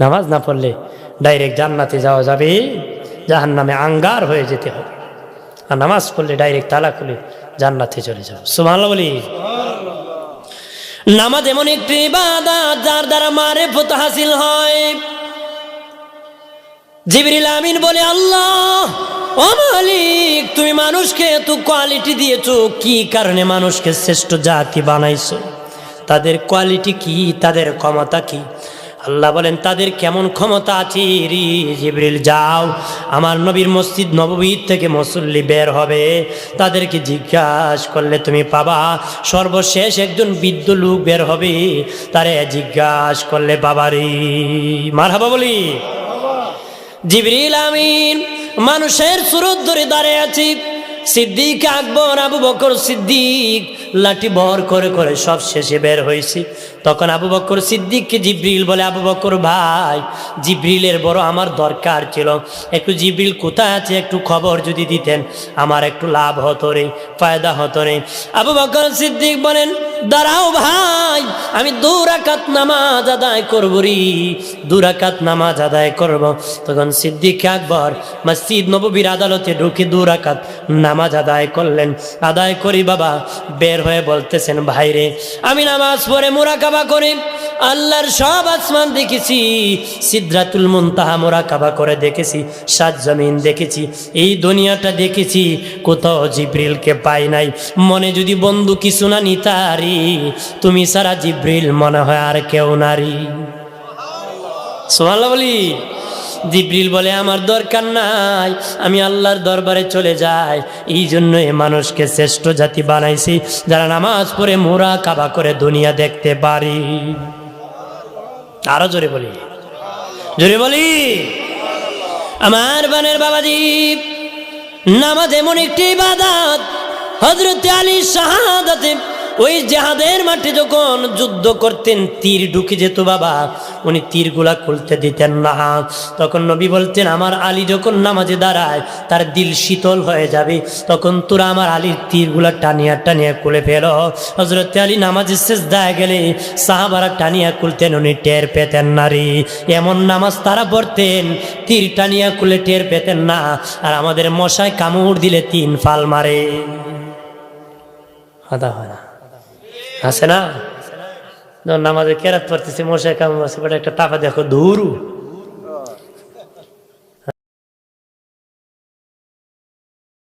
নামাজ না পড়লে ডাইরেক্ট জান্নাতে যাওয়া যাবে জাহান নামে আঙ্গার হয়ে যেতে হবে। আর নামাজ পড়লে ডাইরেক্ট তালা খুলে জান্নাতে চলে যাবে। সুমাল বলি। নামাজ এমন একটি ইবাদত যার দ্বারা মারে ফত হাসিল হয়। জিবরিল আমিন বলে, আল্লাহ, ও মালিক, তুমি মানুষকে এত কোয়ালিটি দিয়েছ, কি কারণে মানুষকে শ্রেষ্ঠ জাতি বানাইছো? তাদের কোয়ালিটি কি? তাদের ক্ষমতা কি? আল্লাহ বলেন, তাদের কেমন ক্ষমতা আছে? রে জিবরিল, যাও। আমার নবীর মসজিদ নববীর থেকে মুসল্লি বের হবে। তাদেরকে জিজ্ঞাসা করলে, তুমি পাবা? সর্বশেষ একজন বৃদ্ধ লোক বের হবে। তারে জিজ্ঞাসা করলে বাবা বাবারি মার হাবা বলি? জিবরিল আমিন, মানুষের সুরত ধরে দাঁড়িয়ে আছি। সিদ্দিক আকবর, আবু বকর সিদ্দিক, লাঠি বর করে করে সব শেষে বের হয়েছি। তখন আবু বকর সিদ্দিককে জিব্রিল বলে, আবু বকর ভাই, জিব্রিলের বড় আমার দরকার ছিল। একটু জিব্রিল কোথায় আছে? একটু খবর যদি দিতেন। আমার একটু লাভ হতো রে, ফায়দা হতো রে। আবু বকর সিদ্দিক বলেন দাঁড়াও ভাই, আমি দুরাকাত নামাজ আদায় করব রি। দুরাকাত নামাজ আদায় করব। তখন সিদ্দিক আকবর মসজিদ নববীর আদালতে ঢুকে দুরাকাত নামাজ আদায় করলেন। আদায় করি বাবা, বের হয়ে বলতেছেন ভাইরে আমি নামাজ পড়ে মুরাকাবা করি। আল্লাহর সব আসমান দেখেছি, সিদ্রাতুল মুনতাহা মোরাকাবা করে দেখেছি, সাত জমিন দেখেছি, এই দুনিয়াটা দেখেছি, কোথাও জিব্রিলকে পাই নাই। মনে যদি বন্ধু কিছু না নিতারি, তুমি সারা জিব্রিল মনে হয় আর কেউ নারী। সোমাল্লা বলি, জিব্রিল বলে আমার দরকার নাই, আমি আল্লাহর দরবারে চলে যাই, এই জন্য এ মানুষকে শ্রেষ্ঠ জাতি বানাইছি, যারা নামাজ পড়ে মোরা কাবা করে দুনিয়া দেখতে পারি। আরও জোরে বলি। জোরে বলি। আমার বানের বাবাজি, নামাজ এমন একটি ইবাদত হজরত আলী শাহাদাতে ওই জেহাদের মাঠে যখন যুদ্ধ করতেন, তীর ঢুকে যেত বাবা। উনি তীরগুলা খুলতে দিতেন না। তখন নবী বলতেন, আমার আলী যখন নামাজে দাঁড়ায়, তার দিল শীতল হয়ে যাবে। তখন তোরা আমার আলীর তীরগুলা টানিয়া টানিয়া খুলে ফেলো। হজরত আলী নামাজের শেষ দেয় গেলে সাহাবারা টানিয়া খুলতেন, উনি টের পেতেন না রে। এমন নামাজ তারা পড়তেন, তীর টানিয়া খুলে টের পেতেন না। আর আমাদের মশায় কামড় দিলে তিন ফাল মারে। আদা হয় না আছে না? নামাজে কেরাত পারতেছে মশাই কামড় আছে একটা টাকা দেখো ধুরু।